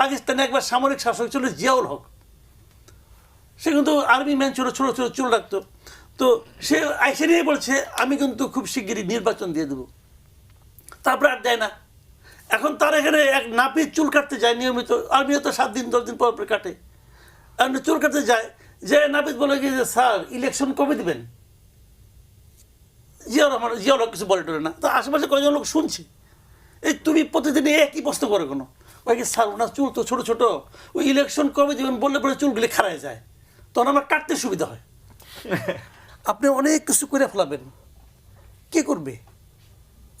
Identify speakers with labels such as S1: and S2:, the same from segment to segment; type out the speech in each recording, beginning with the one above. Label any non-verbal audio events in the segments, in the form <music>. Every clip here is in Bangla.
S1: পাকিস্তানে একবার সামরিক শাসক ছিল জিয়াউল হক। সে কিন্তু আর্মি ম্যান ছিল, ছোটো ছোটো চুল রাখতো। তো সে আইসে নিয়ে বলছে, আমি কিন্তু খুব শিগগিরই নির্বাচন দিয়ে দেবো। তারপরে আর দেয় না। এখন তার এখানে এক নাপিত চুল কাটতে যায় নিয়মিত। আর্মিও তো সাত দিন, দশ দিন পর পর কাটে। আর চুল কাটতে যায়। যে নাপিত বলে কি যে, স্যার, ইলেকশন কবে দিবেন? জিয়াউর রহমান, জিয়াউল হক কিছু বলে না। তো আশেপাশে কয়েকজন লোক শুনছে। এই তুমি প্রতিদিন একই প্রশ্ন করে কোনো? ওই স্যার ওনার চুল তো ছোটো ছোটো। ওই ইলেকশন কবে দিবেন বললে পরে চুলগুলি খারায় যায়। তখন আমার কাটতে সুবিধা হয়। <laughs> আপনি অনেক কিছু করে ফেলাবেন। কে করবে?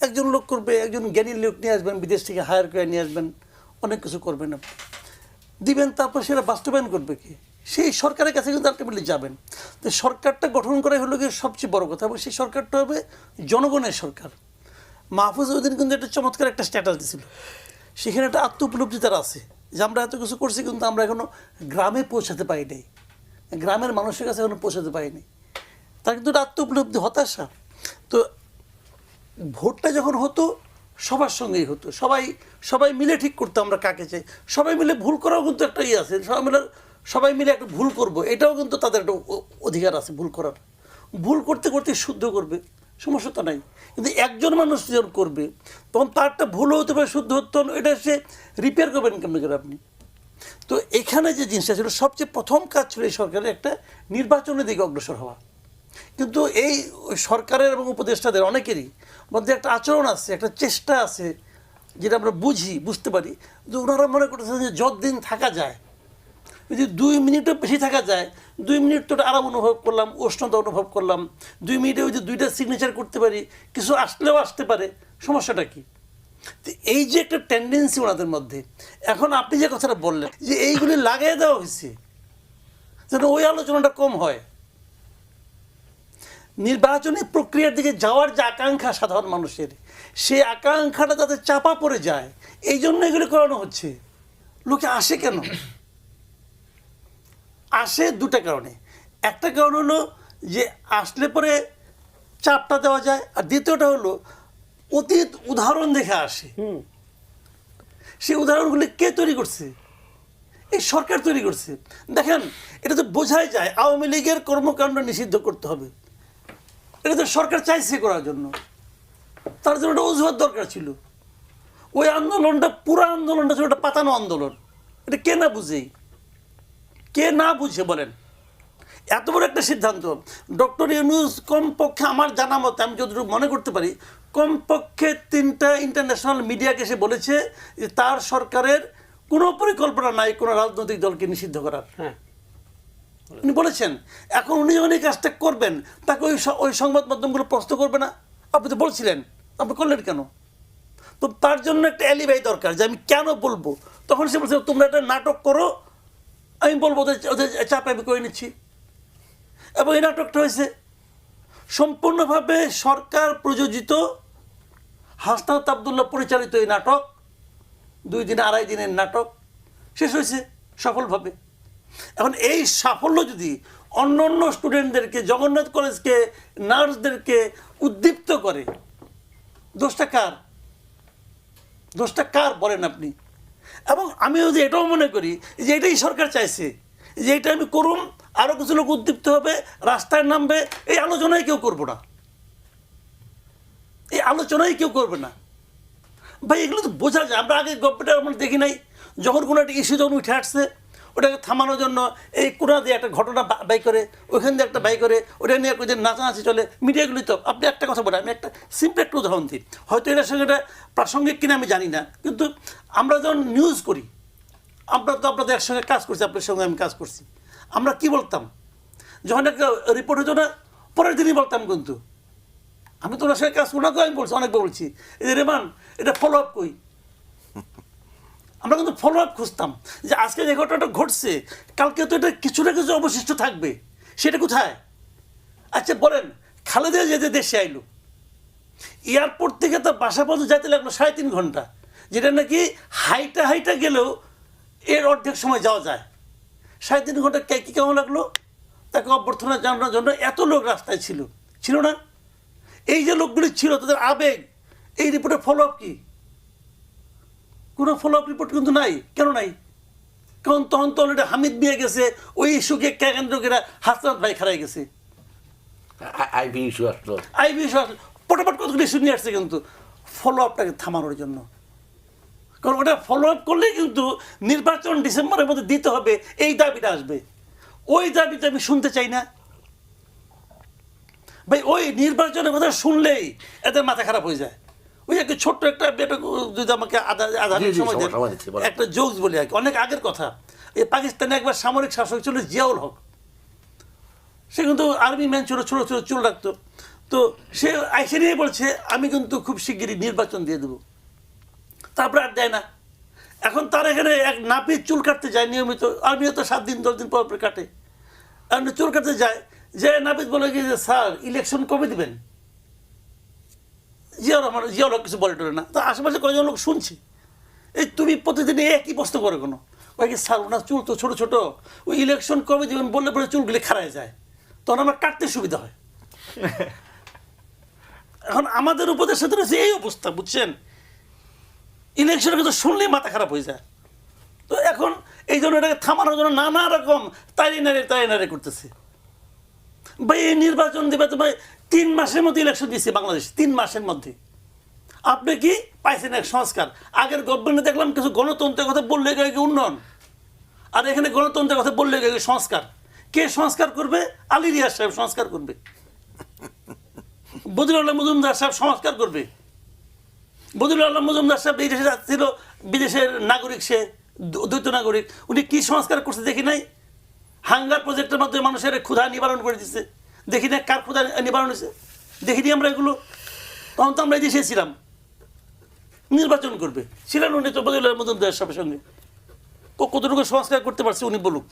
S1: একজন লোক করবে একজন জ্ঞানী লোক নিয়ে আসবেন বিদেশ থেকে হায়ার করে নিয়ে আসবেন অনেক কিছু করবেন আপনি। দিবেন তারপর সেটা বাস্তবায়ন করবে কি? সেই সরকারের কাছে কিন্তু আলটিমেটলি যাবেন। তো সরকারটা গঠন করাই হলো গিয়ে সবচেয়ে বড় কথা। এবং সেই সরকারটা হবে জনগণের সরকার। মাহফুজ উদ্দিন কিন্তু একটা চমৎকার একটা স্ট্যাটাস দিছিল। সেখানে একটা আত্ম উপলব্ধি তার আছে যে আমরা এত কিছু করছি কিন্তু আমরা এখনও গ্রামে পৌঁছাতে পারি নাই গ্রামের মানুষের কাছে এখনও পৌঁছাতে পারিনি। তার কিন্তু একটা আত্ম উপলব্ধি হতাশা। তো ভোটটা যখন হতো, সবার সঙ্গেই হতো। সবাই সবাই মিলে ঠিক করতো আমরা কাকে চাই। সবাই মিলে ভুল করাও কিন্তু একটা ইয়ে আছে। সবাই মিলে সবাই মিলে একটা ভুল করব। এটাও কিন্তু তাদের একটা অধিকার আছে ভুল করার। ভুল করতে করতে শুদ্ধ করবে। সমস্যা তো নাই। কিন্তু একজন মানুষ যখন করবে, তখন তারটা ভুল হতে পারে, শুদ্ধ হতো এটা সে রিপেয়ার করবেন কেমনি করে আপনি? তো এখানে যে জিনিসটা ছিল সবচেয়ে প্রথম কাজ ছিল এই সরকারের একটা নির্বাচনের দিকে অগ্রসর হওয়া। কিন্তু এই সরকারের এবং উপদেষ্টাদের অনেকেরই মধ্যে একটা আচরণ আছে, একটা চেষ্টা আছে, যেটা আমরা বুঝি, বুঝতে পারি। যে ওনারা মনে করতেছেন যে যতদিন থাকা যায় যদি দুই মিনিটও বেশি থাকা যায়, দুই মিনিট তো আরাম অনুভব করলাম, উষ্ণতা অনুভব করলাম, দুই মিনিটে যদি দুইটা সিগনেচার করতে পারি, কিছু আসলেও আসতে পারে, সমস্যাটা কি? এই যে একটা টেন্ডেন্সি ওনাদের মধ্যে, এখন আপনি যে কথাটা বললেন, যে এইগুলি লাগিয়ে দেওয়া হয়েছে, যেন ওই আলোচনাটা কম হয়। নির্বাচনী প্রক্রিয়ার দিকে যাওয়ার যে আকাঙ্ক্ষা সাধারণ মানুষের, সেই আকাঙ্ক্ষাটা যাতে চাপা পড়ে যায়, এই জন্য এগুলো করানো হচ্ছে। লোকে আসে কেন? আসে দুটা কারণে। একটা কারণ হলো যে আসলে পরে চাপটা দেওয়া যায় আর দ্বিতীয়টা হলো অতীত উদাহরণ দেখে আসে। সেই উদাহরণগুলি কে তৈরি করছে? এই সরকার তৈরি করছে। দেখেন এটা তো বোঝাই যায় আওয়ামী লীগের কর্মকাণ্ড নিষিদ্ধ করতে হবে। এটা তো সরকার চাইছে করার জন্য। তার জন্য একটা অজুহাত দরকার ছিল। ওই আন্দোলনটা পুরো আন্দোলনটা ছিল একটা পাতানো আন্দোলন। এটা কে না বুঝেই কে না বুঝে বলেন? এত বড় একটা সিদ্ধান্ত। ডক্টর ইউনুস কমপক্ষে আমার জানা মতে আমি যতটুকু মনে করতে পারি কমপক্ষে তিনটা ইন্টারন্যাশনাল মিডিয়াকে সে বলেছে যে তার সরকারের কোনো পরিকল্পনা নাই কোনো রাজনৈতিক দলকে নিষিদ্ধ করার।
S2: হ্যাঁ।
S1: উনি বলেছেন এখন উনি যখন এই কাজটা করবেন তাকে ওই ওই সংবাদ মাধ্যমগুলো প্রশ্ন করবে না। আপনি তো বলছিলেন আপনি করলেন কেন? তো তার জন্য একটা অ্যালিবাই দরকার যে আমি কেন বলব? তখন সে বলছে তোমরা একটা নাটক করো আমি বলব ওদের ওদের চাপে আমি করে নিচ্ছি। এবং এই নাটকটা হয়েছে সম্পূর্ণভাবে সরকার প্রযোজিত হাসনাত আবদুল্লাহ পরিচালিত এই নাটক, দুই দিন আড়াই দিনের নাটক। শেষ হয়েছে সফলভাবে। এখন এই সাফল্য যদি অন্য অন্য স্টুডেন্টদেরকে, জগন্নাথ কলেজকে, নার্সদেরকে উদ্দীপ্ত করে, দোষটা কার? দোষটা কার বলেন আপনি? এবং আমি যদি এটাও মনে করি যে এটাই সরকার চাইছে যে এটা আমি করুন আরও কিছু লোক উদ্দীপ্ত হবে, রাস্তায় নামবে, এই আলোচনায় কেউ করব না। এই আলোচনায় কেউ করবে না। ভাই, এগুলো তো বোঝা যায়। আমরা আগে গল্পটা আমরা দেখি নাই। যখন কোনো একটা ইস্যু যখন উঠে আসছে ওটাকে থামানোর জন্য এই কোনা দিয়ে একটা ঘটনা বাই করে, ওইখান দিয়ে একটা বাই করে ওটা নিয়ে যে নাচানাচি চলে, মিডিয়াগুলি তো, আপনি একটা কথা বলেন, আমি একটা সিম্পল একটা উদাহরণ দিই। হয়তো এটার সঙ্গে এটা প্রাসঙ্গিক কিনা আমি জানি না, কিন্তু আমরা যখন নিউজ করি, আমরা তো আপনাদের একসঙ্গে কাজ করছি আপনার সঙ্গে আমি কাজ করছি। আমরা কি বলতাম? যখন একটা রিপোর্ট হতো না পরের দিনই বলতাম কিন্তু। আমি তো ওনার সঙ্গে কাজ করি তো আমি বলছি, অনেকবার বলছি, এই রেমান এটা ফলো আপ কই? আমরা কিন্তু ফলো আপ খুঁজতাম যে আজকে যে ঘটনাটা ঘটছে, কালকে তো এটা কিছু না কিছু অবশিষ্ট থাকবে। সেটা কোথায়? আচ্ছা বলেন, খালেদা যেতে দেশে আইলো, এয়ারপোর্ট থেকে তার বাসা পর্যন্ত যাইতে লাগল সাড়ে তিন ঘণ্টা, যেটা নাকি হাইটা হাইটা গেলেও এর অর্ধেক সময় যাওয়া যায়। সাড়ে তিন ঘণ্টা কে কী কেমন লাগল? তাকে অভ্যর্থনা জানানোর জন্য এত লোক রাস্তায় ছিল। ছিল না? এই যে লোকগুলি ছিল, তাদের আবেগ, এই রিপোর্টের ফলো আপ কি? কোনো ফলো আপ রিপোর্ট কিন্তু নাই। কেন নাই? কারণ তখন তো অলরেডি হামিদ বিয়ে গেছে ওই ইস্যুকে কেন্দ্র করে হাসনাত ভাই খারাই গেছে।
S2: আইপি ইস্যু আসলো।
S1: বিশ্বাস পটাপট কতগুলি ইস্যু নিয়ে আসছে কিন্তু ফলো আপটাকে থামানোর জন্য। কারণ ওটা ফলো আপ করলে কিন্তু নির্বাচন ডিসেম্বরের মধ্যে দিতে হবে এই দাবিটা আসবে। ওই দাবিটা আমি শুনতে চাই না। ভাই ওই নির্বাচনের কথা শুনলেই এদের মাথা খারাপ হয়ে যায়। ওই একটা ছোট্ট একটা যদি আমাকে আধা সময় একটা জোকস বলি আর কি অনেক আগের কথা। এই পাকিস্তানে একবার সামরিক শাসক ছিল জিয়াউল হক। সে কিন্তু আর্মি ম্যান ছিল ছোটো ছোটো চুল রাখতো। তো সে আইসে নিয়ে বলছে আমি কিন্তু খুব শিগগিরই নির্বাচন দিয়ে দেবো। তারপরে আর দেয় না। এখন তার এখানে এক নাপিত চুল কাটতে যায় নিয়মিত। আর্মিও তো সাত দিন দশ দিন পর পর কাটে। আর চুল কাটতে যায় যে নাপিত বলে কি যে স্যার ইলেকশন কবে দিবেন? জিয়াউর রহমান হক কিছু বলে টলে না। তো আশেপাশে কয়েকজন লোক শুনছি। এই তুমি প্রতিদিন একই প্রশ্ন করে কোনো? ওই কি স্যার ওনার চুল তো ছোটো ছোটো। ওই ইলেকশন কবে দিবেন বললে পরে চুলগুলি খারায় যায়। তখন আমার কাটতে সুবিধা হয়। <laughs> এখন আমাদের উপদেশ সাথে রয়েছে এই অবস্থা বুঝছেন? ইলেকশনের কথা শুনলেই মাথা খারাপ হয়ে যায়। তো এখন এই জন্য এটাকে থামানোর জন্য নানা রকম তাই নারে তাই নারে করতেছে। ভাই, এই নির্বাচন দেবে তো ভাই তিন মাসের মধ্যে ইলেকশন দিচ্ছে বাংলাদেশ, তিন মাসের মধ্যে। আপনি কি পাইছেন এক সংস্কার? আগের গভর্নমেন্টে দেখলাম কিছু গণতন্ত্রের কথা বললে গিয়ে কি উন্নয়ন? আর এখানে গণতন্ত্রের কথা বললে গিয়ে সংস্কার? কে সংস্কার করবে? আলী রিয়াজ সাহেব সংস্কার করবে। বদিরুল আল্লাহ মজুমদার সাহেব সংস্কার করবে। বদিরুল আল্লাহ মজুমদার সাহেব এই দেশে ছিল বিদেশের নাগরিক সে দ্ব- দ্বৈত নাগরিক। উনি কি সংস্কার করছে দেখি নাই? হাঙ্গার প্রজেক্টের মাধ্যমে মানুষের ক্ষুধা নিবারণ করে দিচ্ছে দেখি না কার ক্ষুধা নিবারণ হয়েছে। দেখিনি আমরা এগুলো তখন তো আমরা দেশে ছিলাম। নির্বাচন করবে। ছিলেন উনি তো বদলের মতন দেশ সঙ্গে কতটুকু সংস্কার করতে পারছে উনি বলুক।